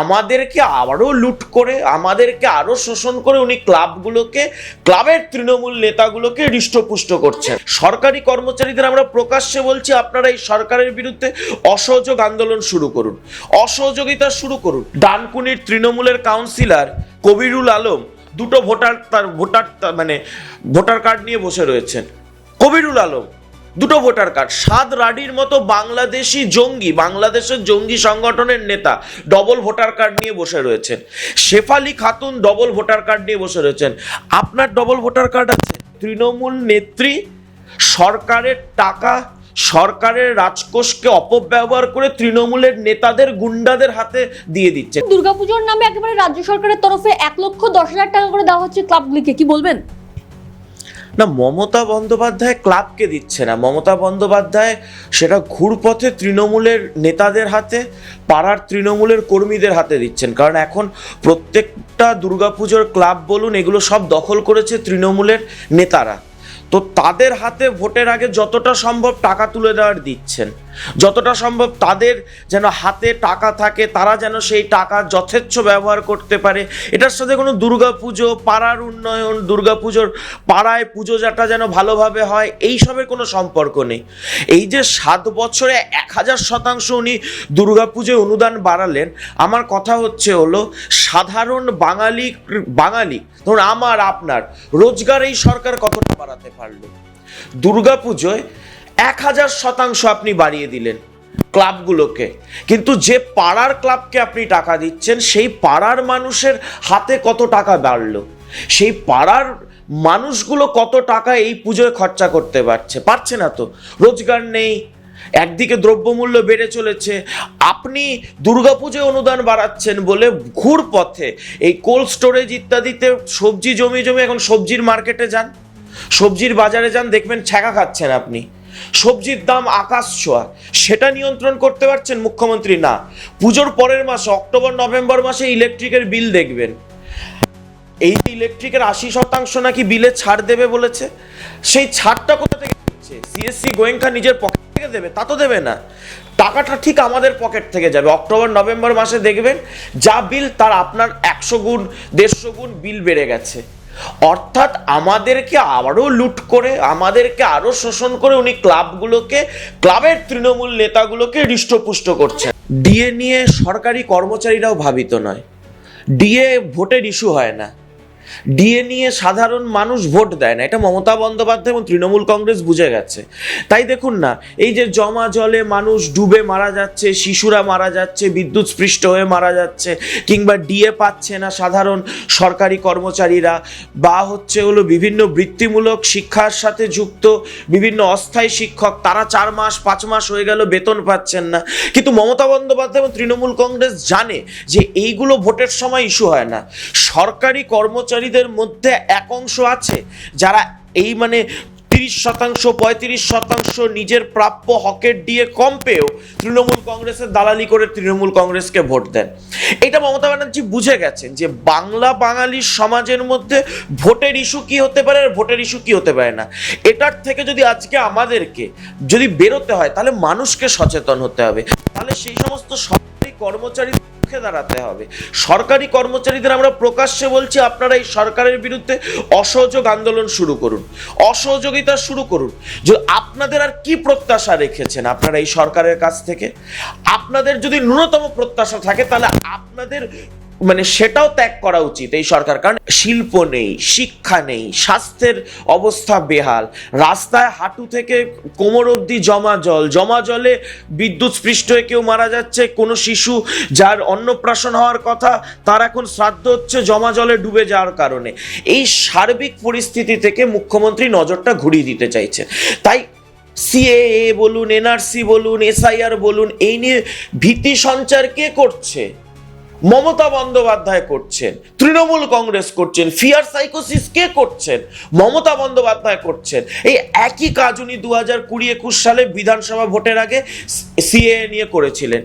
আমাদেরকে আবারও লুট করে, আমাদেরকে আরও শোষণ করে উনি ক্লাবগুলোকে, ক্লাবের তৃণমূল নেতাগুলোকে হৃষ্টপুষ্ট করছেন। সরকারি কর্মচারীদের আমরা প্রকাশ্যে বলছি, আপনারা এই সরকারের বিরুদ্ধে অসহযোগ আন্দোলন শুরু করুন। অসহযোগিতা শুরু করুন। ডানকুনির তৃণমূলের কাউন্সিলর কবিরুল আলম দুটো ভোটার তার, ভোটার মানে ভোটার কার্ড নিয়ে বসে রয়েছেন। কবিরুল আলম দুটো ভোটার কার্ড সাদ রাডির মতো বাংলাদেশি জঙ্গি, বাংলাদেশের জঙ্গি সংগঠনের নেতা ডবল ভোটার কার্ড নিয়ে বসে রয়েছেন। Shefali Khatun double voter card নিয়ে বসে রয়েছেন। আপনার ডবল ভোটার কার্ড আছে? তৃণমূল নেত্রী, সরকারের টাকা, সরকারের রাজকোষকে অপব্যবহার করে তৃণমূলের নেতাদের গুন্ডাদের হাতে দিয়ে দিচ্ছে। দুর্গাপুজোর নামে একেবারে রাজ্য সরকারের তরফে এক লক্ষ দশ হাজার টাকা করে দেওয়া হচ্ছে ক্লাবগুলিকে, কি বলবেন? না, মমতা বন্দ্যোপাধ্যায় ক্লাবকে দিচ্ছে না। মমতা বন্দ্যোপাধ্যায় সেটা ঘুরপথে তৃণমূলের নেতাদের হাতে, পাড়ার তৃণমূলের কর্মীদের হাতে দিচ্ছেন। কারণ এখন প্রত্যেকটা দুর্গাপুজোর ক্লাব বলুন, এগুলো সব দখল করেছে তৃণমূলের নেতারা। তো তাদের হাতে ভোটের আগে যতটা সম্ভব টাকা তুলে দেওয়ার দিচ্ছেন। যতটা সম্ভব তাদের যেন হাতে টাকা থাকে, তারা যেন সেই টাকা যথেচ্ছ ব্যবহার করতে পারে। এটার সাথে কোনো দুর্গাপুজো, পাড়ার উন্নয়ন, দুর্গাপুজোর পাড়ায় পুজো যাটা যেন ভালোভাবে হয় এইসবের কোনো সম্পর্ক নেই। এই যে সাত বছরে এক হাজার শতাংশ উনি দুর্গাপুজোয় অনুদান বাড়ালেন, আমার কথা হচ্ছে হলো, সাধারণ বাঙালি বাঙালি, ধরুন আমার, আপনার, রোজগার এই সরকার কতটা বাড়াতে পারল দুর্গাপুজোয় এক হাজার শতাংশ আপনি বাড়িয়ে দিলেন ক্লাবগুলোকে। কিন্তু যে পাড়ার ক্লাবকে আপনি টাকা দিচ্ছেন, সেই পাড়ার মানুষের হাতে কত টাকা বাড়লো? সেই পাড়ার মানুষগুলো কত টাকা এই পুজোয় খরচা করতে পারছে? পারছে না তো। রোজগার নেই, একদিকে দ্রব্যমূল্য বেড়ে চলেছে। আপনি দুর্গাপুজোয় অনুদান বাড়াচ্ছেন বলে ঘুর পথে এই কোল্ড স্টোরেজ ইত্যাদিতে সবজি জমি জমি এখন সবজির মার্কেটে যান। সবজির বাজারে যান, দেখবেন ছ্যাঁকা খাচ্ছেন আপনি। সবজির দাম আকাশ ছোঁয়া। সেটা নিয়ন্ত্রণ করতে পারছেন মুখ্যমন্ত্রী? না। পুজোর পরের মাসে, অক্টোবর, নভেম্বর মাসে ইলেকট্রিকের বিল দেখবেন। এই যে ইলেকট্রিকের আশি শতাংশ নাকি বিলে ছাড় দেবে বলেছে, সেই ছাড়টা কোথা থেকে দিচ্ছে সিএসসি গোয়েঙ্কা নিজের পকেট থেকে দেবে? তা তো দেবে না। টাকাটা ঠিক আমাদের পকেট থেকে যাবে। অক্টোবর, নভেম্বর মাসে দেখবেন, যা বিল তার আপনার একশো গুণ, দেড়শো গুণ বিল বেড়ে গেছে। অর্থাৎ আমাদেরকে আরও লুট করে, আমাদেরকে আরও শোষণ করে উনি ক্লাবগুলোকে, ক্লাবের তৃণমূল নেতাগুলোকে হৃষ্টপুষ্ট করছেন। ডিএ নিয়ে সরকারি কর্মচারীরাও ভাবিত নয়। ডিএ ভোটের ইস্যু হয় না। ডিএ নিয়ে সাধারণ মানুষ ভোট দেয় না। এটা মমতা বন্দ্যোপাধ্যায় এবং তৃণমূল কংগ্রেস বুঝে গেছে। তাই দেখুন না, এই যে জমা জলে মানুষ ডুবে মারা যাচ্ছে, শিশুরা মারা যাচ্ছে, বিদ্যুৎ স্পৃষ্ট হয়ে মারা যাচ্ছে, কিংবা ডিএ পাচ্ছে না সাধারণ সরকারি কর্মচারীরা, বা হচ্ছে হলো বিভিন্ন বৃত্তিমূলক শিক্ষার সাথে যুক্ত বিভিন্ন অস্থায়ী শিক্ষক, তারা চার মাস, পাঁচ মাস হয়ে গেল বেতন পাচ্ছেন না। কিন্তু মমতা বন্দ্যোপাধ্যায় এবং তৃণমূল কংগ্রেস জানে যে এইগুলো ভোটের সময় ইস্যু হয় না। সরকারি কর্মচারীদের মধ্যে এক অংশ আছে যারা এই মানে তিরিশ শতাংশ, পঁয়ত্রিশ শতাংশ নিজের প্রাপ্য হকের দিয়ে কম পেয়েও তৃণমূল কংগ্রেসের দালালি করে তৃণমূল কংগ্রেসকে ভোট দেন। এটা মমতা ব্যানার্জি বুঝে গেছেন যে বাংলা বাঙালির সমাজের মধ্যে ভোটের ইস্যু কি হতে পারে আর ভোটের ইস্যু কি হতে পারে না। এটার থেকে যদি আজকে আমাদেরকে যদি বেরোতে হয়, তাহলে মানুষকে সচেতন হতে হবে। তাহলে সেই সমস্ত সরকারি কর্মচারী রুখে দাঁড়াতে হবে। সরকারি কর্মচারীদের আমরা প্রকাশ্যে বলছি, আপনারা এই সরকারের বিরুদ্ধে অসহযোগ আন্দোলন শুরু করুন। অসহযোগিতা শুরু করুন। যে আপনাদের আর কি প্রত্যাশা রেখেছেন আপনারা এই সরকারের কাছ থেকে? আপনাদের যদি ন্যূনতম প্রত্যাশা থাকে, তাহলে আপনাদের মানে সেটাও ত্যাগ করা উচিত এই সরকার। কারণ শিল্প নেই, শিক্ষা নেই, স্বাস্থ্যের অবস্থা বেহাল। রাস্তায় হাঁটু থেকে কোমর অবধি জমা জল, জমা জলে বিদ্যুৎ স্পৃষ্ট হয়ে কেউ মারা যাচ্ছে, কোনো শিশু যার অন্নপ্রাশন হওয়ার কথা, তার এখন শ্রাদ্ধ হচ্ছে, জমা জলে ডুবে যাওয়ার কারণে। এই সার্বিক পরিস্থিতি থেকে মুখ্যমন্ত্রী নজরটা ঘুরিয়ে দিতে চাইছে। তাই সিএএ বলুন, এনআরসি বলুন, এসআইআর বলুন, এই নিয়ে ভীতি সঞ্চার কে করছে? মমতা বন্দ্যোপাধ্যায় করছেন, তৃণমূল কংগ্রেস করছেন, ফিয়ার সাইকোসিস কে করছেন, মমতা বন্দ্যোপাধ্যায় করছেন? এই একই কাজ উনি দু হাজার কুড়ি একুশ সালে বিধানসভা ভোটের আগে সিএ নিয়ে করেছিলেন।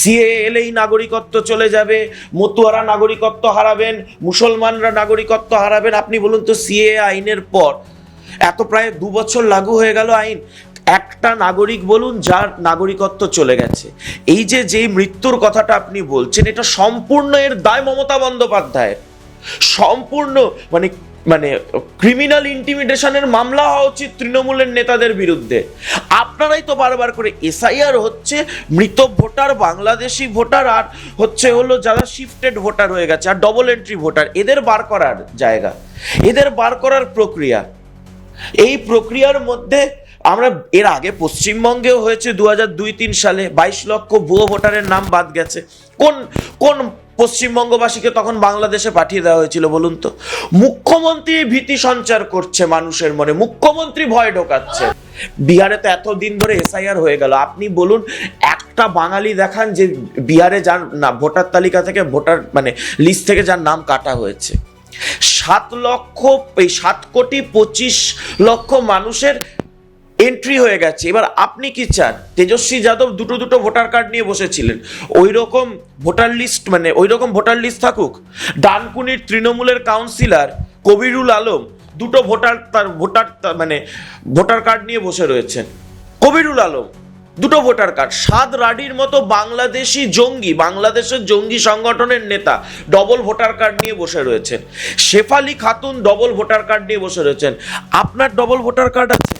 সিএ এলেই নাগরিকত্ব চলে যাবে, মতুয়ারা নাগরিকত্ব হারাবেন, মুসলমানরা নাগরিকত্ব হারাবেন, আপনি বলুন তো সিএ আইনের পর, এত প্রায় দু বছর লাগু হয়ে গেল আইন একটা নাগরিক বলুন, যার নাগরিকত্ব চলে গেছে। এই যে যেই মৃত্যুর কথাটা আপনি বলছেন, এটা সম্পূর্ণ এর দায় মমতা বন্দ্যোপাধ্যায়ের। সম্পূর্ণ মানে মানে ক্রিমিনাল ইন্টিমিডেশনের মামলা হওয়া উচিত তৃণমূলের নেতাদের বিরুদ্ধে। আপনারাই তো বারবার করে এসআইআর হচ্ছে, মৃত ভোটার, বাংলাদেশি ভোটার, আর হচ্ছে হলো যারা শিফটেড ভোটার হয়ে গেছে, আর ডবল এন্ট্রি ভোটার, এদের বার করার জায়গা। এদের বার করার প্রক্রিয়া। এই প্রক্রিয়ার মধ্যে আমরা এর আগে পশ্চিমবঙ্গেও হয়েছে দু হাজার দুই তিন সালে বাইশ লক্ষ ভুয়ো ভোটারের নাম বাদ গেছে। কোন কোন পশ্চিমবঙ্গবাসীকে তখন বাংলাদেশে পাঠিয়ে দেওয়া হয়েছিল বলুন তো? মুখ্যমন্ত্রী ভীতি সঞ্চার করছে মানুষের মনে, মুখ্যমন্ত্রী ভয় ঢোকাচ্ছে। বিহারে তো এতদিন ধরে এসআইআর হয়ে গেল, আপনি বলুন, একটা বাঙালি দেখান যে বিহারে যার না, ভোটার তালিকা থেকে ভোটার মানে লিস্ট থেকে যার নাম কাটা হয়েছে। সাত লক্ষ, এই সাত কোটি পঁচিশ লক্ষ মানুষের এন্ট্রি হয়ে গেছে। এবার আপনি কি চান? তেজস্বী যাদব দুটো দুটো ভোটার কার্ড নিয়ে বসেছিলেন। ওই রকম ভোটার লিস্ট মানে ওই রকম ভোটার লিস্ট থাকুক। ডানকুনির তৃণমূলের কাউন্সিলর কবিরুল আলম দুটো ভোটার তার ভোটার মানে ভোটার কার্ড নিয়ে বসে রয়েছেন। কবিরুল আলম দুটো ভোটার কার্ড। সাদ রাডির মতো বাংলাদেশি জঙ্গি, বাংলাদেশের জঙ্গি সংগঠনের নেতা ডবল ভোটার কার্ড নিয়ে বসে রয়েছেন। Shefali Khatun double voter card নিয়ে বসে রয়েছেন। আপনার ডবল ভোটার কার্ড আছে?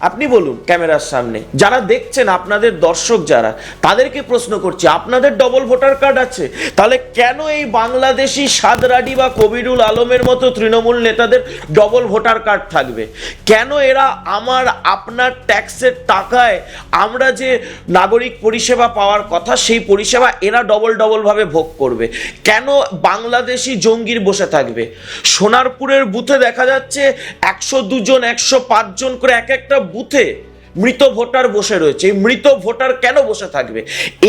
আপনি বলুন ক্যামেরার সামনে। যারা দেখছেন, আপনাদের দর্শক যারা, তাদেরকে প্রশ্ন করছি, আপনাদের ডবল ভোটার কার্ড আছে? তাহলে কেন এই বাংলাদেশি সাদরাডি বা কবিরুল আলমের মতো তৃণমূল নেতাদের ডবল ভোটার কার্ড থাকবে? কেন এরা আমার, আপনার ট্যাক্সের টাকায় আমরা যে নাগরিক পরিষেবা পাওয়ার কথা, সেই পরিষেবা এরা ডবল ডবল ভাবে ভোগ করবে? কেন বাংলাদেশি জঙ্গির বসে থাকবে? সোনারপুরের বুথে দেখা যাচ্ছে একশো দুজন, একশো পাঁচজন করে এক একটা বুথে মৃত ভোটার বসে রয়েছে। মৃত ভোটার কেন বসে থাকবে?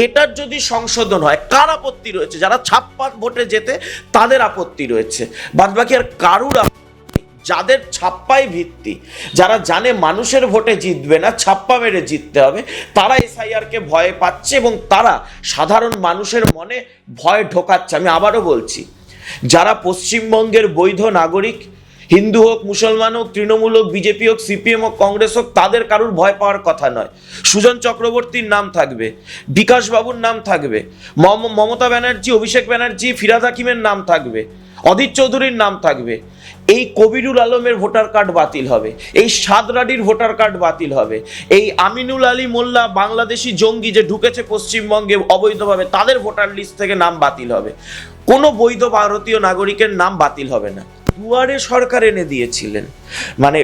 এটার যদি সংশোধন হয়, কার আপত্তি রয়েছে? যারা ছাপ্পান ভোটে যেতে তাদের আপত্তি রয়েছে। বাদবাকি আর কারুর যাদের ছাপ্পাই ভিত্তি, যারা জানে মানুষের ভোটে জিতবে না, ছাপ্পা মেরে জিততে হবে, তারা এসআইআরকে ভয় পাচ্ছে এবং তারা সাধারণ মানুষের মনে ভয় ঢোকাচ্ছে। আমি আবারও বলছি, যারা পশ্চিমবঙ্গের বৈধ নাগরিক হিন্দু হোক, মুসলমান হোক, তৃণমূল হোক, বিজেপি হোক, সিপিএম হোক, কংগ্রেস হোক, তাদের কারুর ভয় পাওয়ার কথা নয়। সুজন চক্রবর্তীর নাম থাকবে, বিকাশ বাবুর নাম থাকবে, মম- মমতা ব্যানার্জি, অভিষেক ব্যানার্জি, ফিরাদ হাকিমের নাম থাকবে অদিত চৌধুরীর নাম থাকবে। এই কবিরুল আলমের ভোটার কার্ড বাতিল হবে, এই সাদরাডির ভোটার কার্ড বাতিল হবে, এই আমিনুল আলী মোল্লা বাংলাদেশি জঙ্গি যে ঢুকেছে পশ্চিমবঙ্গে অবৈধভাবে, তাদের ভোটার লিস্ট থেকে নাম বাতিল হবে। কোনো বৈধ ভারতীয় নাগরিকের নাম বাতিল হবে না। দুয়ারে সরকার এনে দিয়েছিলেন। মানে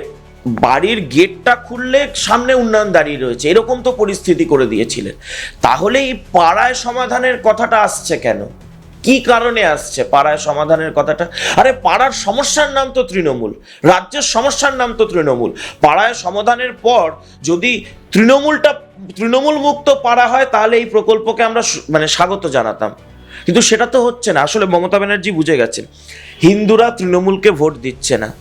বাড়ির গেটটা খুললে সামনে উন্নয়ন দাঁড়িয়ে রয়েছে, এরকম তো পরিস্থিতি করে দিয়েছিলেন। তাহলে এই পাড়ায় সমাধানের কথাটা আসছে কেন? কি কারণে আসছে পাড়ায় সমাধানের কথাটা? আরে পাড়ার সমস্যার নাম তো তৃণমূল, রাজ্যের সমস্যার নাম তো তৃণমূল। পাড়ায় সমাধানের পর যদি তৃণমূলটা তৃণমূল মুক্ত পাড়া হয় তাহলে এই প্রকল্পকে আমরা মানে স্বাগত জানাতাম। কিন্তু সেটা তো হচ্ছে না। আসলে মমতা ব্যানার্জি বুঝে গেছেন। হিন্দুরা তৃণমূলকে ভোট দিচ্ছে না।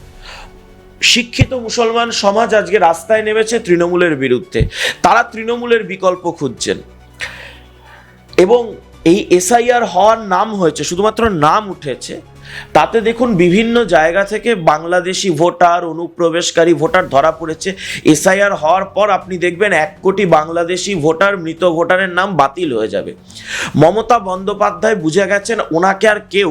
শিক্ষিত মুসলমান সমাজ আজকে রাস্তায় নেমেছে তৃণমূলের বিরুদ্ধে। তারা তৃণমূলের বিকল্প খুঁজছেন। এবং এই এসআইআর হওয়ার নাম হয়েছে, শুধুমাত্র নাম উঠেছে তাতে দেখুন বিভিন্ন জায়গা থেকে বাংলাদেশি ভোটার, অনুপ্রবেশকারী ভোটার ধরা পড়েছে। এসআইআর হওয়ার পর আপনি দেখবেন এক কোটি বাংলাদেশি ভোটার, মৃত ভোটারের নাম বাতিল হয়ে যাবে। মমতা বন্দ্যোপাধ্যায় বুঝে গেছেন ওনাকে আর কেউ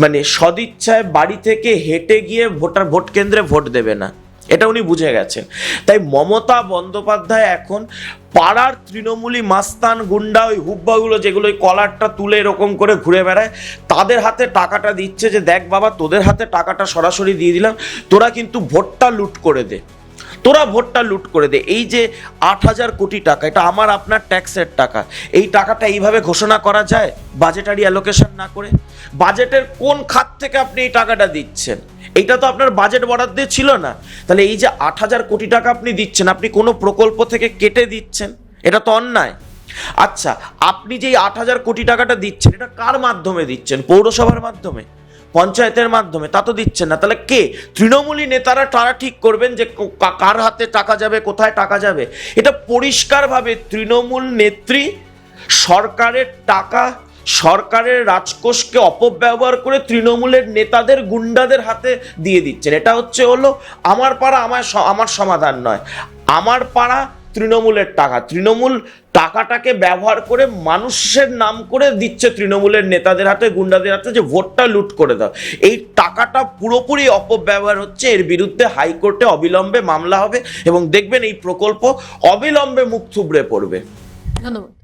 মানে সদিচ্ছায় বাড়ি থেকে হেঁটে গিয়ে ভোটার, ভোট কেন্দ্রে ভোট দেবে না। এটা উনি বুঝে গেছেন। তাই মমতা বন্দ্যোপাধ্যায় এখন পাড়ার তৃণমূলী মাস্তান, গুন্ডা, ওই হুব্বাগুলো যেগুলো ওই কলারটা তুলে এরকম করে ঘুরে বেড়ায়, তাদের হাতে টাকাটা দিচ্ছে যে, দেখ বাবা, তোদের হাতে টাকাটা সরাসরি দিয়ে দিলাম, তোরা কিন্তু ভোটটা লুট করে দে। তোরা ভোটটা লুট করে দে। এই যে আট হাজার কোটি টাকা, এটা আমার, আপনার ট্যাক্সের টাকা। এই টাকাটা এইভাবে ঘোষণা করা যায় বাজেটারি অ্যালোকেশন না করে? বাজেটের কোন খাত থেকে আপনি এই টাকাটা দিচ্ছেন? এইটা তো আপনার বাজেট বরাদ্দ ছিল না। তাহলে এই যে আট হাজার কোটি টাকা আপনি দিচ্ছেন, আপনি কোনো প্রকল্প থেকে কেটে দিচ্ছেন? এটা তো অন্যায়। আচ্ছা আপনি যে আট হাজার কোটি টাকাটা দিচ্ছেন, এটা কার মাধ্যমে দিচ্ছেন? পৌরসভার মাধ্যমে? পঞ্চায়েতের মাধ্যমে? তা তো দিচ্ছেন না। তাহলে কে? তৃণমূলী নেতারা তারা ঠিক করবেন যে কার হাতে টাকা যাবে, কোথায় টাকা যাবে? এটা পরিষ্কারভাবে তৃণমূল নেত্রী সরকারের টাকা সরকারের রাজকোষকে অপব্যবহার করে তৃণমূলের নেতাদের গুন্ডাদের হাতে দিয়ে দিচ্ছেন। এটা হচ্ছে হলো আমার পাড়া আমার আমার সমাধান নয়। আমার পাড়া তৃণমূলের টাকা। তৃণমূল টাকাটাকে ব্যবহার করে মানুষের নাম করে দিচ্ছে তৃণমূলের নেতাদের হাতে, গুন্ডাদের হাতে যে ভোটটা লুট করে দাও। এই টাকাটা পুরোপুরি অপব্যবহার হচ্ছে। এর বিরুদ্ধে হাইকোর্টে অবিলম্বে মামলা হবে এবং দেখবেন এই প্রকল্প অবিলম্বে মুখ থুবড়ে পড়বে। ধন্যবাদ।